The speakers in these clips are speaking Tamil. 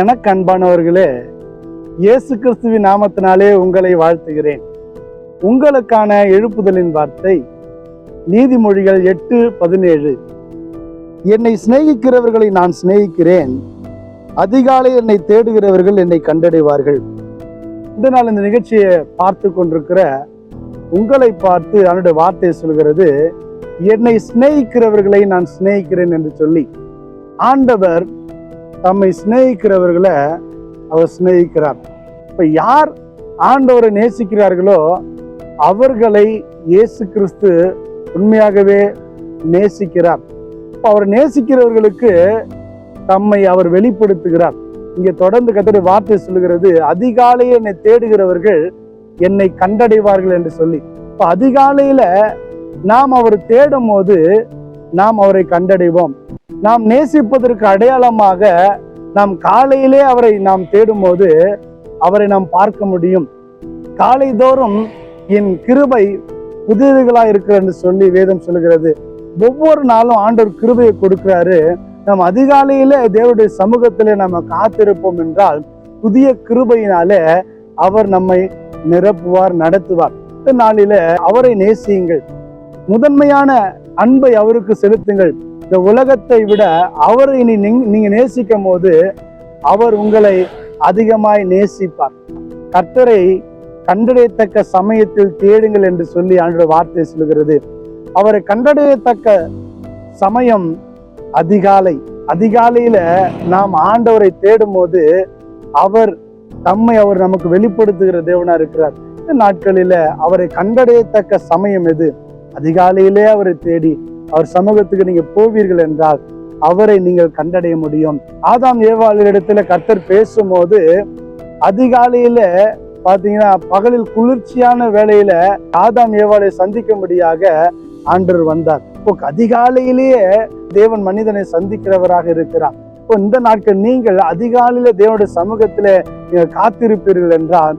எனக்கு அன்பானவர்களே இயேசு கிறிஸ்துவின் நாமத்தினாலே உங்களை வாழ்த்துகிறேன். உங்களுக்கான எழுப்புதலின் வார்த்தை நீதிமொழிகள் எட்டு பதினேழு. என்னை சிநேகிக்கிறவர்களை நான் சிநேகிக்கிறேன் அதிகாலை என்னை தேடுகிறவர்கள் என்னை கண்டடைவார்கள். இந்த நாள் இந்த நிகழ்ச்சியை பார்த்து கொண்டிருக்கிற உங்களை பார்த்து அவனுடைய வார்த்தை சொல்கிறது என்னை சிநேகிக்கிறவர்களை நான் சிநேகிக்கிறேன் என்று சொல்லி. ஆண்டவர் தம்மை சிநேகிக்கிறவர்களை அவர் சிநேகிக்கிறார். இப்ப யார் ஆண்டவரை நேசிக்கிறார்களோ அவர்களை இயேசு கிறிஸ்து உண்மையாகவே நேசிக்கிறார். இப்ப அவர் நேசிக்கிறவர்களுக்கு தம்மை அவர் வெளிப்படுத்துகிறார். இங்க தொடர்ந்து கத்தடி வார்த்தை சொல்லுகிறது அதிகாலையே என்னை தேடுகிறவர்கள் என்னை கண்டடைவார்கள் என்று சொல்லி. இப்ப அதிகாலையில நாம் அவர் தேடும் போது நாம் அவரை கண்டடைவோம். நாம் நேசிப்பதற்கு அடையாளமாக நாம் காலையிலே அவரை நாம் தேடும்போது அவரை நாம் பார்க்க முடியும். காலை தோறும் என் கிருபை புதியதுகளா இருக்கிற என்று சொல்லி வேதம் சொல்லுகிறது. ஒவ்வொரு நாளும் ஆண்டவர் கிருபையை கொடுக்கிறாரு. நாம் அதிகாலையில தேவருடைய சமூகத்திலே நம்ம காத்திருப்போம் என்றால் புதிய கிருபையினாலே அவர் நம்மை நிரப்புவார் நடத்துவார். இந்த நாளில அவரை நேசியுங்கள். முதன்மையான அன்பை அவருக்கு செலுத்துங்கள். இந்த உலகத்தை விட அவரை இனி நீங்க- நேசிக்கும் போது அவர் உங்களை அதிகமாய் நேசிப்பார். கர்த்தரை கண்டடையத்தக்க சமயத்தில் தேடுங்கள் என்று சொல்லி ஆண்டு வார்த்தை சொல்கிறது அவரை கண்டடையத்தக்க சமயம் அதிகாலை. அதிகாலையில நாம் ஆண்டவரை தேடும் போது அவர் தம்மை அவர் நமக்கு வெளிப்படுத்துகிற தேவனா இருக்கிறார். இந்த நாட்களில அவரை கண்டடையத்தக்க சமயம் எது? அதிகாலையிலே அவரை தேடி அவர் சமூகத்துக்கு நீங்க போவீர்கள் என்றால் அவரை நீங்கள் கண்டடைய முடியும். ஆதாம் ஏவாளரிடத்துல கர்த்தர் பேசும்போது அதிகாலையில பாத்தீங்கன்னா பகலில் குளிர்ச்சியான வேலையில ஆதாம் ஏவாளை சந்திக்கும்படியாக ஆண்டர் வந்தார். இப்போ அதிகாலையிலேயே தேவன் மனிதனை சந்திக்கிறவராக இருக்கிறார். இப்போ இந்த நாட்கள் நீங்கள் அதிகாலையில தேவனுடைய சமூகத்தில நீங்கள் காத்திருப்பீர்கள் என்றால்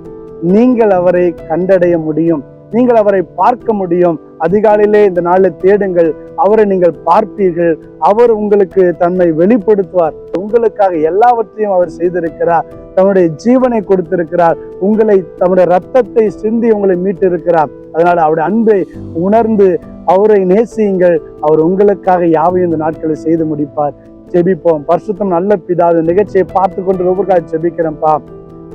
நீங்கள் அவரை கண்டடைய முடியும். நீங்கள் அவரை பார்க்க முடியும். அதிகாலையிலே இந்த நாளில் தேடுங்கள். அவரை நீங்கள் பார்ப்பீர்கள். அவர் உங்களுக்கு தன்னை வெளிப்படுத்துவார். உங்களுக்காக எல்லாவற்றையும் அவர் செய்திருக்கிறார். தன்னுடைய ஜீவனை கொடுத்திருக்கிறார். உங்களை தன்னுடைய ரத்தத்தை சிந்தி உங்களை மீட்டிருக்கிறார். அதனால் அவருடைய அன்பை உணர்ந்து அவரை நேசியுங்கள். அவர் உங்களுக்காக யாவையும் இந்த நாட்களை செய்து முடிப்பார். ஜெபிப்போம். பரிசுத்தம் நல்ல பிதா நிகழ்ச்சியை பார்த்து கொண்டு ஒவ்வொருக்காக ஜெபிக்கிறேன்ப்பா.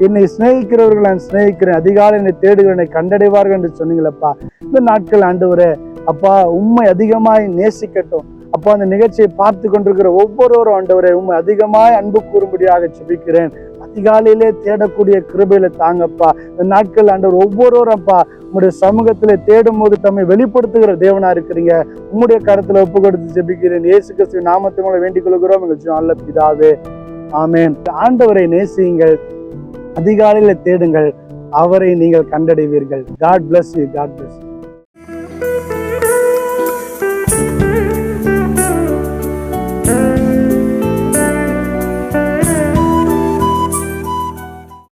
என்னை சிநேகிக்கிறவர்கள் நான் சிநேகிக்கிறேன். அதிகாலை என்னை தேடுகிற என்னை கண்டடைவார்கள் என்று சொன்னீங்களப்பா. இந்த நாட்கள் ஆண்டவரே அப்பா உண்மை அதிகமாய் நேசிக்கட்டும். அப்பா அந்த நிகழ்ச்சியை பார்த்து கொண்டிருக்கிற ஒவ்வொருவரும் ஆண்டவரே உண்மை அதிகமாய் அன்பு கூறும்படியாக ஜெபிக்கிறேன். அதிகாலையிலே தேடக்கூடிய கிருபையில தாங்கப்பா. இந்த நாட்கள் ஆண்டவர் ஒவ்வொருவரும் அப்பா உங்களுடைய சமூகத்திலே தேடும் போது தம்மை வெளிப்படுத்துகிற தேவனா இருக்கிறீங்க. உம்முடைய கருத்துல ஒப்பு கொடுத்து ஜெபிக்கிறேன். இயேசு கிறிஸ்துவின் நாமத்தை மூலம் வேண்டிக் கொள்கிறோம். எங்கள் நல்ல பிதாவே. ஆமேன். ஆண்டவரை நேசியுங்கள். அதிகாலையில் தேடுங்கள். அவரை நீங்கள் கண்டடைவீர்கள். God bless you God bless you